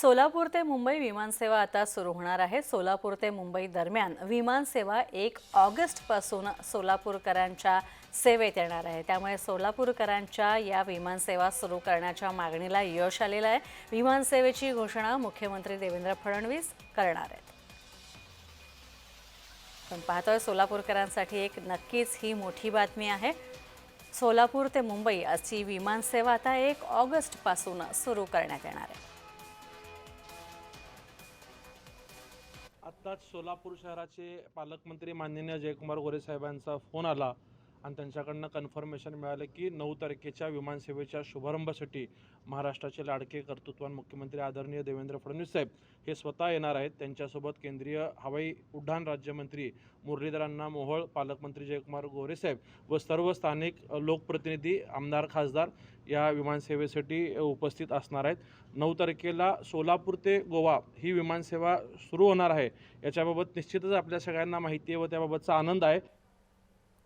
सोलापूर ते मुंबई विमानसेवा आता सुरू होणार आहे. सोलापूर ते मुंबई दरम्यान विमानसेवा एक ऑगस्टपासून सोलापूरकरांच्या सेवेत येणार आहे. त्यामुळे सोलापूरकरांच्या या विमानसेवा सुरू करण्याच्या मागणीला यश आलेलं आहे. विमानसेवेची घोषणा मुख्यमंत्री देवेंद्र फडणवीस करणार आहेत. पण पाहतोय सोलापूरकरांसाठी एक नक्कीच ही मोठी बातमी आहे. सोलापूर ते मुंबई अशी विमानसेवा आता एक ऑगस्टपासून सुरू करण्यात येणार आहे. आत्ताच सोलापूर शहराचे पालकमंत्री माननीय जयकुमार गोरे साहेबांचा फोन आला. आणि त्यांच्याकडनं कन्फर्मेशन मिळालं की नऊ तारखेच्या विमानसेवेच्या शुभारंभासाठी महाराष्ट्राचे लाडके कर्तृत्वान मुख्यमंत्री आदरणीय देवेंद्र फडणवीस साहेब हे स्वतः येणार आहेत. त्यांच्यासोबत केंद्रीय हवाई उड्डाण राज्यमंत्री मुरलीधरांना मोहोळ पालकमंत्री जयकुमार गोरे साहेब व सर्व स्थानिक लोकप्रतिनिधी आमदार खासदार या विमानसेवेसाठी उपस्थित असणार आहेत. नऊ तारखेला सोलापूर ते गोवा ही विमानसेवा सुरू होणार आहे. याच्याबाबत निश्चितच आपल्या सगळ्यांना माहिती आहे व त्याबाबतचा आनंद आहे.